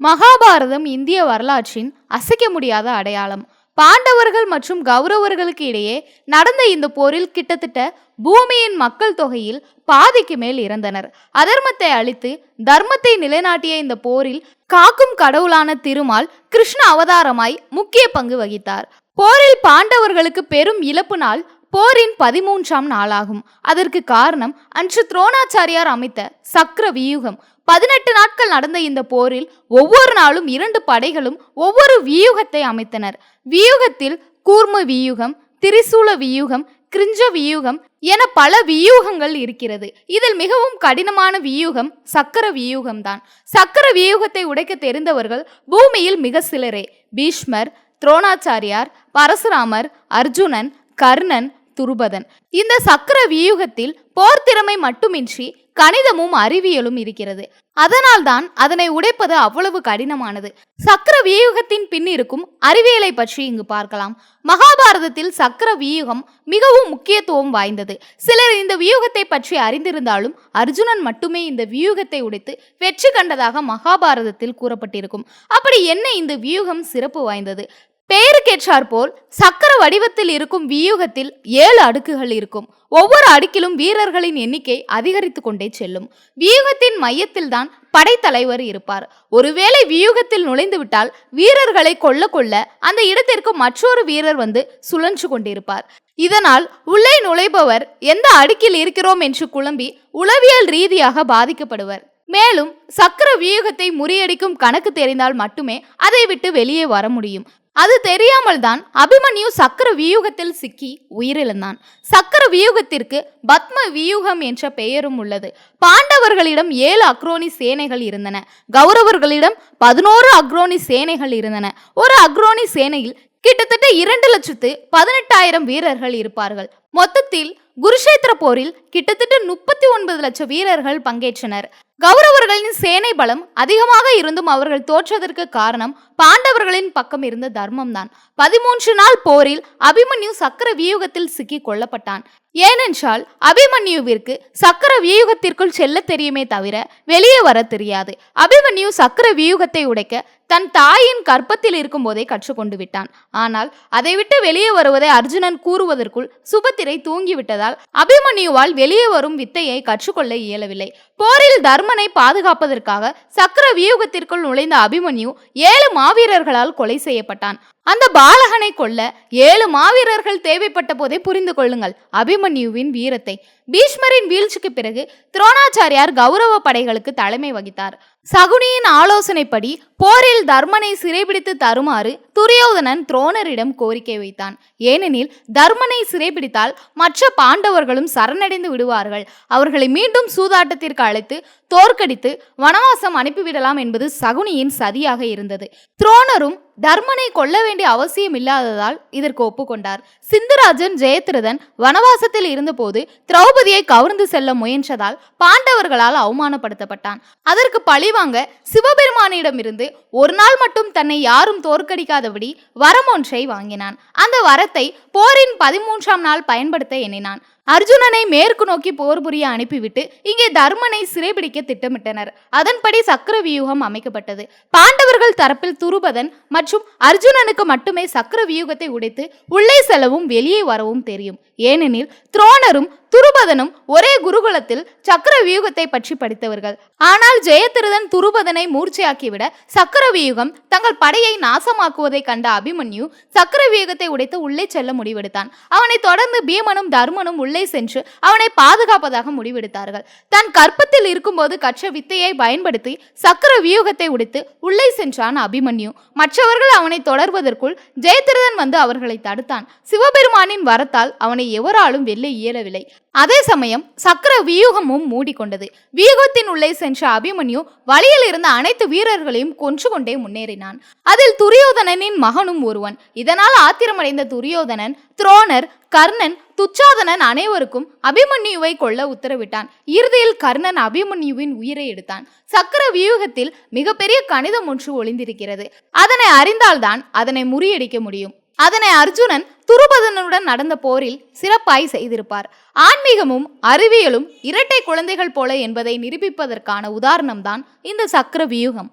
மகாபாரதம் இந்திய வரலாற்றின் அசைக்க முடியாத அடையாளம். பாண்டவர்கள் மற்றும் கௌரவர்களுக்கு இடையே நடந்த இந்த போரில் கிட்டத்தட்ட பூமியின் மக்கள் தொகையில் பாதிக்கு மேல் இறந்தனர். அதர்மத்தை அழித்து தர்மத்தை நிலைநாட்டிய இந்த போரில் காக்கும் கடவுளான திருமால் கிருஷ்ண அவதாரமாய் முக்கிய பங்கு வகித்தார். போரில் பாண்டவர்களுக்கு பெரும் இழப்பு நாள் போரின் பதிமூன்றாம் நாளாகும். அதற்கு காரணம் அன்று துரோணாச்சாரியார் அமைத்த சக்கர வியூகம். பதினெட்டு நாட்கள் நடந்த இந்த போரில் ஒவ்வொரு நாளும் இரண்டு படைகளும் ஒவ்வொரு வியூகத்தை அமைத்தனர். வியூகத்தில் கூர்ம வியூகம் திரிசூல வியூகம் கிரிஞ்ச வியூகம் என பல வியூகங்கள் இருக்கிறது. இதில் மிகவும் கடினமான வியூகம் சக்கர வியூகம் தான். சக்கர வியூகத்தை உடைக்க தெரிந்தவர்கள் பூமியில் மிக சிலரே. பீஷ்மர் துரோணாச்சாரியார் பரசுராமர் அர்ஜுனன் கர்ணன் துருபதன். இந்த சக்கர வியூகத்தில் போர் திறமை மட்டுமின்றி கணிதமும் அறிவியலும் இருக்கிறது. அதனால்தான் அதனை உடைப்பது அவ்வளவு கடினமானது. சக்கர வியூகத்தின் பின் இருக்கும் அறிவியலை பற்றி இங்கு பார்க்கலாம். மகாபாரதத்தில் சக்கர வியூகம் மிகவும் முக்கியத்துவம் வாய்ந்தது. சிலர் இந்த வியூகத்தை பற்றி அறிந்திருந்தாலும் அர்ஜுனன் மட்டுமே இந்த வியூகத்தை உடைத்து வெற்றி கண்டதாக மகாபாரதத்தில் கூறப்பட்டிருக்கும். அப்படி என்ன இந்த வியூகம் சிறப்பு வாய்ந்தது? பெயருக்கேற்றாற் போல் சக்கர வடிவத்தில் இருக்கும் வியூகத்தில் ஏழு அடுக்குகள் இருக்கும். ஒவ்வொரு அடுக்கிலும் வீரர்களின் எண்ணிக்கை அதிகரித்து கொண்டே செல்லும். வியூகத்தின் மையத்தில்தான் படைத்தலைவர் இருப்பார். ஒருவேளை வியூகத்தில் நுழைந்துவிட்டால் வீரர்களை கொல்ல கொள்ள அந்த இடத்திற்கு மற்றொரு வீரர் வந்து சுழன்று கொண்டிருப்பார். இதனால் உள்ளே நுழைபவர் எந்த அடுக்கில் இருக்கிறோம் என்று குழம்பி உளவியல் ரீதியாக பாதிக்கப்படுவர். மேலும் சக்கர வியூகத்தை முறியடிக்கும் கணக்கு தெரிந்தால் மட்டுமே அதை விட்டு வெளியே வர முடியும். அது தெரியாமல் தான் அபிமன்யு சக்கர வியூகத்தில் சிக்கி உயிரிழந்தான். சக்கர வியூகத்திற்கு பத்ம வியூகம் என்ற பெயரும் உள்ளது. பாண்டவர்களிடம் ஏழு அக்ரோனி சேனைகள் இருந்தன. கௌரவர்களிடம் பதினோரு அக்ரோனி சேனைகள் இருந்தன. ஒரு அக்ரோனி சேனையில் கிட்டத்தட்ட இரண்டு லட்சத்து பதினெட்டாயிரம் வீரர்கள் இருப்பார்கள். மொத்தத்தில் குருஷேத்திர போரில் கிட்டத்தட்ட முப்பத்தி ஒன்பது லட்சம் வீரர்கள் பங்கேற்றனர். கௌரவர்களின் சேனை பலம் அதிகமாக இருந்தும் அவர்கள் தோற்றதற்கு காரணம் பாண்டவர்களின் பக்கம் இருந்த தர்மம்தான். பதிமூன்று நாள் போரில் அபிமன்யு சக்கர வியூகத்தில் சிக்கி கொல்லப்பட்டான். ஏனென்றால் அபிமன்யுவிற்கு சக்கர வியூகத்திற்குள் செல்ல தெரியுமே தவிர வெளியே வர தெரியாது. அபிமன்யு சக்கர வியூகத்தை உடைக்க தன் தாயின் கற்பத்தில் இருக்கும்போதே கற்றுக்கொண்டு விட்டான். ஆனால் அதை விட்டு வெளியே வருவதை அர்ஜுனன் கூறுவதற்குள் சுபத்திரை தூங்கிவிட்டதால் அபிமன்யுவால் வெளியே வரும் வித்தையை கற்றுக்கொள்ள இயலவில்லை. போரில் தர்மனை பாதுகாப்பதற்காக சக்கர வியூகத்திற்குள் நுழைந்த அபிமன்யு ஏழு மாவீரர்களால் கொலை செய்யப்பட்டான். அந்த பாலகனை கொல்ல ஏழு மாவீரர்கள் தேவைப்பட்ட போதே புரிந்து கொள்ளுங்கள். அபிமன்யுவின் வீரத்தை. பீஷ்மரின் வீழ்ச்சிக்கு பிறகு துரோணாச்சாரியார் கௌரவ படைகளுக்கு தலைமை வகித்தார். சகுனியின் ஆலோசனைப்படி போரில் தர்மனை சிறைபிடித்து தருமாறு துரியோதனன் துரோணரிடம் கோரிக்கை வைத்தான். ஏனெனில் தர்மனை சிறைபிடித்தால் மற்ற பாண்டவர்களும் சரணடைந்து விடுவார்கள். அவர்களை மீண்டும் சூதாட்டத்திற்கு அழைத்து தோற்கடித்து வனவாசம் அனுப்பிவிடலாம் என்பது சகுனியின் சதியாக இருந்தது. துரோணரும் தர்மனை கொல்ல வேண்டிய அவசியம் இல்லாததால் இதற்கு ஒப்புக்கொண்டார். சிந்துராஜன் ஜெயத்ரதன் வனவாசத்தில் இருந்தபோது திரௌபதியை கவர்ந்து செல்ல முயன்றதால் பாண்டவர்களால் அவமானப்படுத்தப்பட்டான். அதற்கு பழி பழிவாங்க சிவபெருமானிடமிருந்து ஒரு நாள் மட்டும் தன்னை யாரும் தோற்கடிக்காதபடி வரம் ஒன்றை வாங்கினான். அந்த வரத்தை போரின் பதிமூன்றாம் நாள் பயன்படுத்த எண்ணினான். அர்ஜுனனை மேற்கு நோக்கி போர் புரிய அனுப்பிவிட்டு இங்கே தர்மனை சிறைபிடிக்க திட்டமிட்டனர். அதன்படி சக்கர வியூகம் அமைக்கப்பட்டது. பாண்டவர்கள் தரப்பில் துருபதன் மற்றும் அர்ஜுனனுக்கு மட்டுமே சக்கர வியூகத்தை உடைத்து உள்ளே செல்லவும் வெளியே வரவும் தெரியும். ஏனெனில் துரோணரும் துருபதனும் ஒரே குருகுலத்தில் சக்கர வியூகத்தை பற்றி படித்தவர்கள். ஆனால் ஜெயதிரதன் துருபதனை மூர்ச்சையாக்கிவிட சக்கர வியூகம் தங்கள் படையை நாசமாக்குவதை கண்ட அபிமன்யு சக்கர வியூகத்தை உடைத்து உள்ளே செல்ல முடிவெடுத்தான். அவனை தொடர்ந்து பீமனும் தர்மனும் உள்ளே சென்று அவனை பாதுகாப்பதாக முடிவெடுத்தார்கள். தன் கற்பத்தில் இருக்கும்போது கற்ற வித்தையை பயன்படுத்தி சக்கர வியூகத்தை உடைத்து உள்ளே சென்றான் அபிமன்யு. மற்றவர்கள் அவனை தொடர்வதற்குள் ஜெயதிரதன் வந்து அவர்களை தடுத்தான். சிவபெருமானின் வரத்தால் அவனை எவராலும் வெல்ல இயலவில்லை. அதே சமயம் சக்கர வியூகமும் மூடிக்கொண்டது. வியூகத்தின் உள்ளே சென்ற அபிமன்யு வழியில் இருந்த அனைத்து வீரர்களையும் கொன்று கொண்டே முன்னேறினான். அதில் துரியோதனனின் மகனும் ஒருவன். இதனால் ஆத்திரமடைந்த துரியோதனன் துரோணர் கர்ணன் துச்சாதனன் அனைவருக்கும் அபிமன்யுவை கொல்ல உத்தரவிட்டான். இறுதியில் கர்ணன் அபிமன்யுவின் உயிரை எடுத்தான். சக்கர வியூகத்தில் மிகப்பெரிய கணிதம் ஒன்று ஒளிந்திருக்கிறது. அதனை அறிந்தால்தான் அதனை முறியடிக்க முடியும். அதனை அர்ஜுனன் துருபதனுடன் நடந்த போரில் சிறப்பாய் செய்திருப்பார். ஆன்மீகமும் அறிவியலும் இரட்டை குழந்தைகள் போல என்பதை நிரூபிப்பதற்கான உதாரணம்தான் இந்த சக்கர வியூகம்.